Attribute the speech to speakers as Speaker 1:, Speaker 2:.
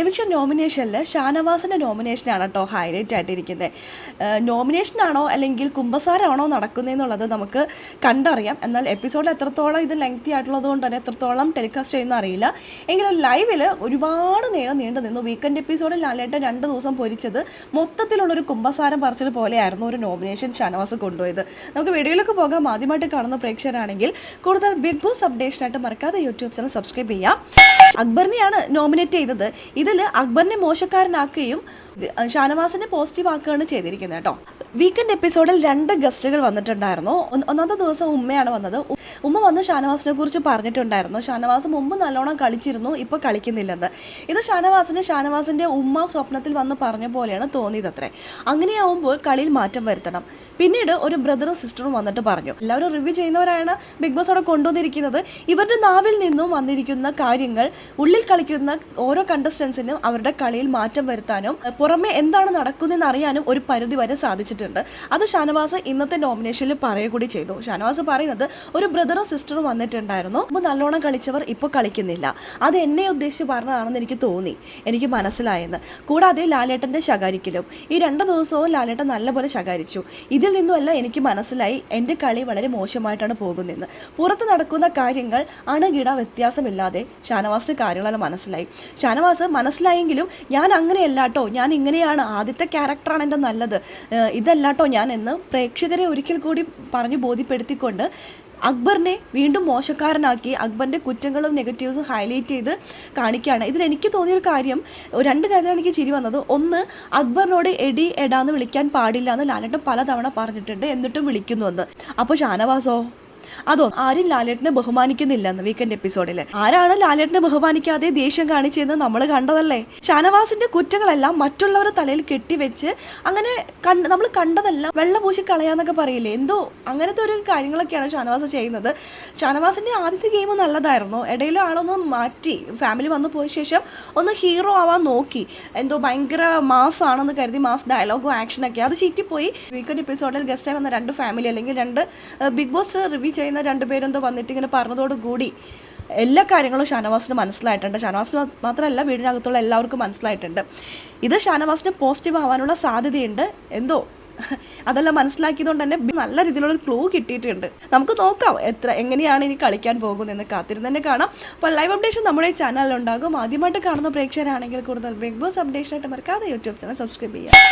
Speaker 1: Eviction നോമിനേഷനിൽ ഷാനവാസിന്റെ നോമിനേഷനാണ് കേട്ടോ highlight ആയിട്ടിരിക്കുന്നത് നോമിനേഷനാണോ അല്ലെങ്കിൽ കുമ്പസാരമാണോ നടക്കുന്നതെന്നുള്ളത് നമുക്ക് കണ്ടറിയാം. എന്നാൽ എപ്പിസോഡ് എത്രത്തോളം ഇത് ലെങ്തി ആയിട്ടുള്ളത് കൊണ്ട് തന്നെ എത്രത്തോളം ടെലികാസ്റ്റ് ചെയ്യുന്ന അറിയില്ല. എങ്കിലും ലൈവിൽ ഒരുപാട് നേരം നീണ്ടു നിന്നു. വീക്കെൻഡ് എപ്പിസോഡിൽ ലാലേട്ടൻ രണ്ട് ദിവസം പൊരിച്ചത് മൊത്തത്തിലുള്ളൊരു കുമ്പസാരം പറിച്ചത് പോലെയായിരുന്നു ഒരു നോമിനേഷൻ ഷാനവാസ് കൊണ്ടുപോയത്. നമുക്ക് വീഡിയോയിലേക്ക് പോകാം. ആദ്യമായിട്ട് കാണുന്ന പ്രേക്ഷകരാണെങ്കിൽ കൂടുതൽ ബിഗ് ബോസ് അപ്ഡേഷനായിട്ട് മറക്കാതെ യൂട്യൂബ് ചാനൽ സബ്സ്ക്രൈബ് ചെയ്യാം. അക്ബറിനെയാണ് നോമിനേറ്റ് ചെയ്തത്. ഇതിൽ അക്ബറിനെ മോശക്കാരനാക്കുകയും ഷാനവാസിനെ പോസിറ്റീവ് ആക്കുകയാണ് ചെയ്തിരിക്കുന്നത് കേട്ടോ. വീക്കെൻഡ് എപ്പിസോഡിൽ രണ്ട് ഗസ്റ്റുകൾ വന്നിട്ടുണ്ടായിരുന്നു. ഒന്നാമത്തെ ദിവസം ഉമ്മയാണ് വന്നത്. ഉമ്മ വന്ന് ഷാനവാസിനെ കുറിച്ച് പറഞ്ഞിട്ടുണ്ടായിരുന്നു. ഷാനവാസ് മുമ്പ് നല്ലോണം കളിച്ചിരുന്നു ഇപ്പോൾ കളിക്കുന്നില്ലെന്ന്. ഇത് ഷാനവാസിന് ഷാനവാസിന്റെ ഉമ്മ സ്വപ്നത്തിൽ വന്ന് പറഞ്ഞ പോലെയാണ് തോന്നിയത് അത്രേ അങ്ങനെയാവുമ്പോൾ കളിയിൽ മാറ്റം വരുത്തണം. പിന്നീട് ഒരു ബ്രദറും സിസ്റ്ററും വന്നിട്ട് പറഞ്ഞു. എല്ലാവരും റിവ്യൂ ചെയ്യുന്നവരാണ് ബിഗ് ബോസ് അവിടെ കൊണ്ടുവന്നിരിക്കുന്നത്. ഇവരുടെ നാവിൽ നിന്നും വന്നിരിക്കുന്ന കാര്യങ്ങൾ ഉള്ളിൽ കളിക്കുന്ന ഓരോ കണ്ടസ്റ്റൻസിനും അവരുടെ കളിയിൽ മാറ്റം വരുത്താനും പുറമെ എന്താണ് നടക്കുന്നതെന്ന് അറിയാനും ഒരു പരിധി വരെ സാധിച്ചിട്ടുണ്ട്. അത് ഷാനവാസ് ഇന്നത്തെ നോമിനേഷനിൽ പറയുക കൂടി ചെയ്തു. ഷാനവാസ് പറയുന്നത് ഒരു ബ്രദറും സിസ്റ്ററും വന്നിട്ടുണ്ടായിരുന്നു. അപ്പോൾ നല്ലോണം കളിച്ചവർ ഇപ്പോൾ കളിക്കുന്നില്ല. അത് എന്നെ ഉദ്ദേശിച്ച് പറഞ്ഞതാണെന്ന് എനിക്ക് തോന്നി. എനിക്ക് മനസ്സിലായെന്ന്. കൂടാതെ ലാലേട്ടന്റെ ശകാരിക്കലും. ഈ രണ്ട് ദിവസവും ലാലേട്ടൻ നല്ലപോലെ ശകാരിച്ചു. ഇതിൽ നിന്നുമല്ല എനിക്ക് മനസ്സിലായി. എന്റെ കളി വളരെ മോശമായിട്ടാണ് പോകുന്നതെന്ന്. പുറത്ത് നടക്കുന്ന കാര്യങ്ങൾ അണുകിട വ്യത്യാസമില്ലാതെ ഷാനവാസിന് കാര്യങ്ങളെല്ലാം മനസ്സിലായി. ഷാനവാസ് മനസ്സിലായെങ്കിലും ഞാൻ അങ്ങനെയല്ല കേട്ടോ ഞാൻ ഇങ്ങനെയാണ്. ആദ്യത്തെ ക്യാരക്ടറാണ് എന്റെ നല്ലത്. ഏഹ് ഇതല്ല കേട്ടോ ഞാൻ എന്ന് പ്രേക്ഷകരെ ഒരിക്കൽ കൂടി പറഞ്ഞ് ബോധ്യപ്പെടുത്തിക്കൊണ്ട് അക്ബറിനെ വീണ്ടും മോശക്കാരനാക്കി അക്ബറിന്റെ കുറ്റങ്ങളും നെഗറ്റീവ്സും ഹൈലൈറ്റ് ചെയ്ത് കാണിക്കുകയാണ്. ഇതിൽ എനിക്ക് തോന്നിയൊരു കാര്യം രണ്ട് കാര്യമാണ് എനിക്ക് ചിരി വന്നത്. ഒന്ന് അക്ബറിനോട് എടി എടാന്ന് വിളിക്കാൻ പാടില്ല എന്ന് ലാലട്ടം പലതവണ പറഞ്ഞിട്ടുണ്ട് എന്നിട്ടും വിളിക്കുന്നു എന്ന് അപ്പോൾ ഷാനവാസോ അതോ ആരും ലാലേട്ടനെ ബഹുമാനിക്കുന്നില്ലെന്ന് വീക്കെൻഡ് എപ്പിസോഡിൽ ആരാണ് ലാലേട്ടനെ ബഹുമാനിക്കാതെ ദേഷ്യം കാണിച്ചതെന്ന് നമ്മൾ കണ്ടതല്ലേ? ഷാനവാസിന്റെ കുറ്റങ്ങളെല്ലാം മറ്റുള്ളവരുടെ തലയിൽ കെട്ടിവെച്ച് അങ്ങനെ നമ്മൾ കണ്ടതെല്ലാം വെള്ളപൂശി കളയാന്നൊക്കെ പറയില്ലേ? എന്തോ അങ്ങനത്തെ ഒരു കാര്യങ്ങളൊക്കെയാണ് ഷാനവാസ് ചെയ്യുന്നത്. ഷാനവാസിന്റെ ആദ്യത്തെ ഗെയിം നല്ലതായിരുന്നു. ഇടയിൽ ആളൊന്ന് മാറ്റി ഫാമിലി വന്നു പോയ ശേഷം ഒന്ന് ഹീറോ ആവാൻ നോക്കി. എന്തോ ഭയങ്കര മാസ് ആണെന്ന് കരുതി മാസ് ഡയലോഗും ആക്ഷനൊക്കെ അത് ചീറ്റിപ്പോയി. വീക്കെൻഡ് എപ്പിസോഡിൽ ഗസ്റ്റായി വന്ന രണ്ട് ഫാമിലി അല്ലെങ്കിൽ രണ്ട് ബിഗ് ബോസ് റിവ്യൂ ചെയ്യുന്ന രണ്ടുപേരെന്തോ വന്നിട്ട് ഇങ്ങനെ പറഞ്ഞതോടുകൂടി എല്ലാ കാര്യങ്ങളും ഷാനവാസിന് മനസ്സിലായിട്ടുണ്ട്. ഷാനവാസിന് മാത്രമല്ല വീടിനകത്തുള്ള എല്ലാവർക്കും മനസ്സിലായിട്ടുണ്ട്. ഇത് ഷാനവാസിന് പോസിറ്റീവ് ആവാനുള്ള സാധ്യതയുണ്ട്. എന്തോ? അതെല്ലാം മനസ്സിലാക്കിയതുകൊണ്ട് തന്നെ നല്ല രീതിയിലുള്ള ക്ലൂ കിട്ടിയിട്ടുണ്ട്. നമുക്ക് നോക്കാം എത്ര എങ്ങനെയാണ് ഇനി കളിക്കാൻ പോകുന്നതെന്ന്. കാത്തിരുന്ന് തന്നെ കാണാം. അപ്പോൾ ലൈവ് അപ്ഡേഷൻ നമ്മുടെ ചാനലിലുണ്ടാകും ആദ്യമായിട്ട് കാണുന്ന പ്രേക്ഷകരാണെങ്കിൽ കൂടുതൽ ബിഗ് ബോസ് അപ്ഡേഷൻ അപ്ഡേഷനായിട്ട് മറക്കാതെ യൂട്യൂബ് ചാനൽ സബ്സ്ക്രൈബ് ചെയ്യാം